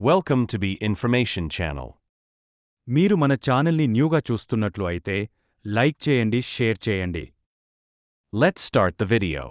Welcome to Be Information Channel. మీరు మన ఛానల్ని న్యూగా చూస్తున్నట్లు అయితే లైక్ చేయండి షేర్ చేయండి. Let's start the video.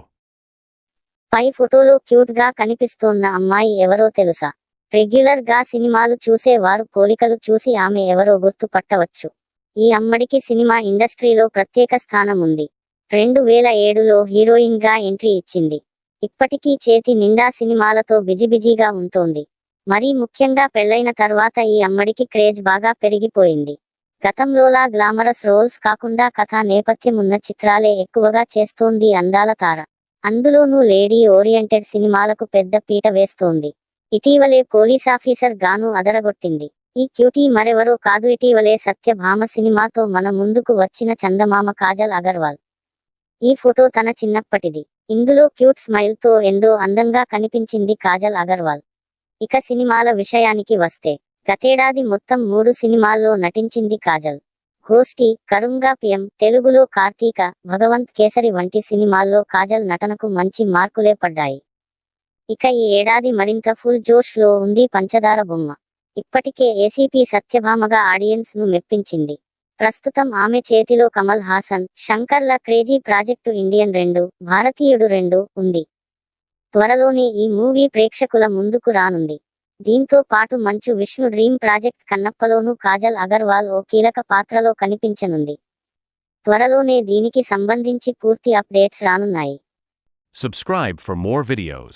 పై ఫోటోలో క్యూట్గా కనిపిస్తోన్న అమ్మాయి ఎవరో తెలుసా? రెగ్యులర్గా సినిమాలు చూసే వారు పోలికలు చూసి ఆమె ఎవరో గుర్తుపట్టవచ్చు. ఈ అమ్మడికి సినిమా ఇండస్ట్రీలో ప్రత్యేక స్థానం ఉంది. రెండు వేల ఏడులో హీరోయిన్గా ఎంట్రీ ఇచ్చింది. ఇప్పటికీ చేతి నిండా సినిమాలతో బిజీబిజీగా ఉంటోంది. మరీ ముఖ్యంగా పెళ్ళైన తర్వాత ఈ అమ్మడికి క్రేజ్ బాగా పెరిగిపోయింది. గతంలోలా గ్లామరస్ రోల్స్ కాకుండా కథా నేపథ్యం ఉన్న చిత్రాలే ఎక్కువగా చేస్తోంది అందాల తార. అందులోనూ లేడీ ఓరియంటెడ్ సినిమాలకు పెద్ద పీట వేస్తోంది. ఇటీవలే పోలీస్ ఆఫీసర్ గాను అదరగొట్టింది. ఈ క్యూటీ మరెవరో కాదు ఇటీవలే సత్యభామ సినిమాతో మన ముందుకు వచ్చిన చందమామ కాజల్ అగర్వాల్. ఈ ఫోటో తన చిన్నప్పటిది. ఇందులో క్యూట్ స్మైల్తో ఎంతో అందంగా కనిపించింది కాజల్ అగర్వాల్. ఇక సినిమాల విషయానికి వస్తే గతేడాది మొత్తం మూడు సినిమాల్లో నటించింది కాజల్. గోష్ఠి కరుంగా పిఎం తెలుగులో కార్తీక భగవంత్ కేసరి వంటి సినిమాల్లో కాజల్ నటనకు మంచి మార్కులే పడ్డాయి. ఇక ఈ ఏడాది మరింత ఫుల్ జోష్లో ఉంది పంచదార బొమ్మ. ఇప్పటికే ఏసీపీ సత్యభామగా ఆడియన్స్ను మెప్పించింది. ప్రస్తుతం ఆమె చేతిలో కమల్ హాసన్ శంకర్ల క్రేజీ ప్రాజెక్టు ఇండియన్ రెండు భారతీయుడు రెండు ఉంది. త్వరలోనే ఈ మూవీ ప్రేక్షకుల ముందుకు రానుంది. దీంతో పాటు మంచు విష్ణు డ్రీమ్ ప్రాజెక్ట్ కన్నప్పలోనూ కాజల్ అగర్వాల్ ఓ కీలక పాత్రలో కనిపించనుంది. త్వరలోనే దీనికి సంబంధించి పూర్తి అప్డేట్స్ రానున్నాయి. Subscribe for more videos.